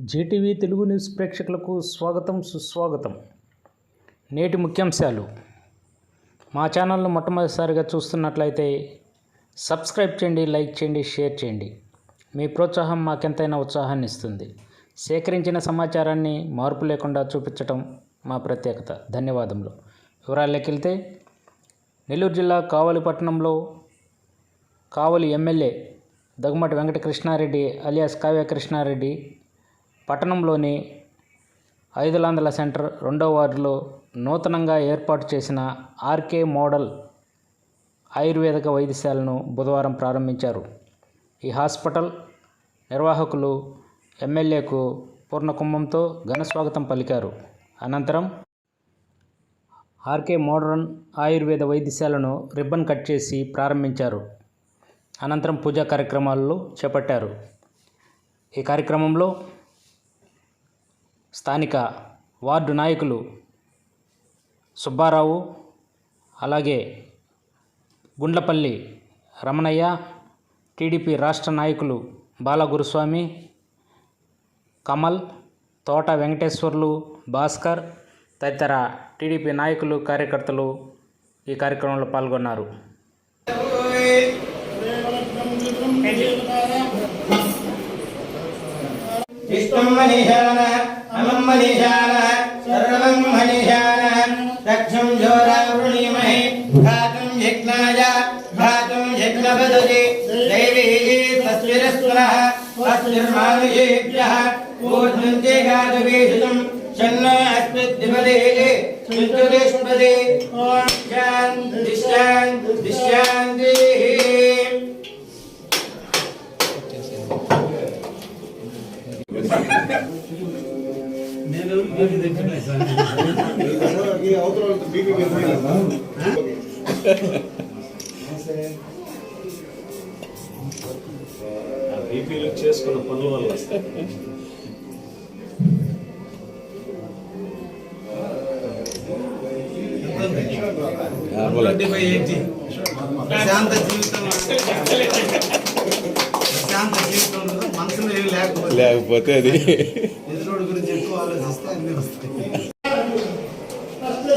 Zee TV Telugu news ప్రేక్షకులకు స్వాగతం సుస్వాగతం. నేటి ముఖ్యాంశాలు. మా ఛానల్ను మొట్టమొదటిసారిగా చూస్తున్నట్లయితే సబ్స్క్రైబ్ చేయండి లైక్ చేయండి షేర్ చేయండి. మీ ప్రోత్సాహం మాకెంతైనా ఉత్సాహాన్ని ఇస్తుంది. సేకరించిన సమాచారాన్ని మార్పు లేకుండా చూపించటం మా ప్రత్యేకత. ధన్యవాదములు. వివరాల్లోకి వెళ్తే నెల్లూరు జిల్లా కావలి పట్టణంలో కావలి ఎమ్మెల్యే దగ్గుమటి వెంకటకృష్ణారెడ్డి అలియాస్ కావ్య కృష్ణారెడ్డి పట్టణంలోని ఐదులాందల సెంటర్ రెండో వార్డులో నూతనంగా ఏర్పాటు చేసిన ఆర్కే మోడల్ ఆయుర్వేదిక వైద్యశాలను బుధవారం ప్రారంభించారు. ఈ హాస్పిటల్ నిర్వాహకులు ఎమ్మెల్యేకు పూర్ణకుంభంతో ఘన స్వాగతం పలికారు. అనంతరం ఆర్కే మోడర్న్ ఆయుర్వేద వైద్యశాలను రిబ్బన్ కట్ చేసి ప్రారంభించారు. అనంతరం పూజా కార్యక్రమాలు చేపట్టారు. ఈ కార్యక్రమంలో స్థానిక వార్డు నాయకులు సుబ్బారావు అలాగే గుండ్లపల్లి రమణయ్య టీడీపీ రాష్ట్ర నాయకులు బాలగురుస్వామి కమల్ తోట వెంకటేశ్వర్లు భాస్కర్ తదితర టీడీపీ నాయకులు కార్యకర్తలు ఈ కార్యక్రమంలో పాల్గొన్నారు. విష్ణుం मनीषाणः सर्वं मनीषाणः रक्षं जोरावृणीमहे घातुं यज्ञाय घातुं यज्ञपदति दैवीः तस्विरस्वरः तस्विर्मानुषेभ्यः ऊर्ध्वन्ते घातुभीषितम् शन्न अस्मिद्धिपदे सुजुरेष्पदे ॐ शान्तिश्चान्ति బీపీలు చేసుకున్న పనుల వల్ల శాంత జీవితం శాంత జీవితం మనసులో ఏమి లేకపోతే లేకపోతే అది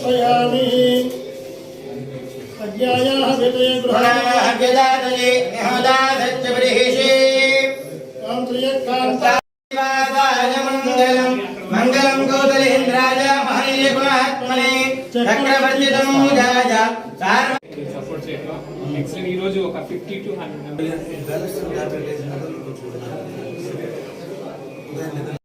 సమర్పయామి అజ్ఞాయాः వితయ పునః వ్యదాతయే నిహదాసచ్చ బృహిషే గృహాంత్రియకాంత వాసాయ మంగళం మంగళం గౌతలేంద్రాయ మహనీయగుణాత్మనే చక్రవర్తి తమోజాయ సార్వ సపోర్ట్ చేయడం నెక్స్ట్ ఈ రోజు ఒక ఫిఫ్టీ టు హండ్రెడ్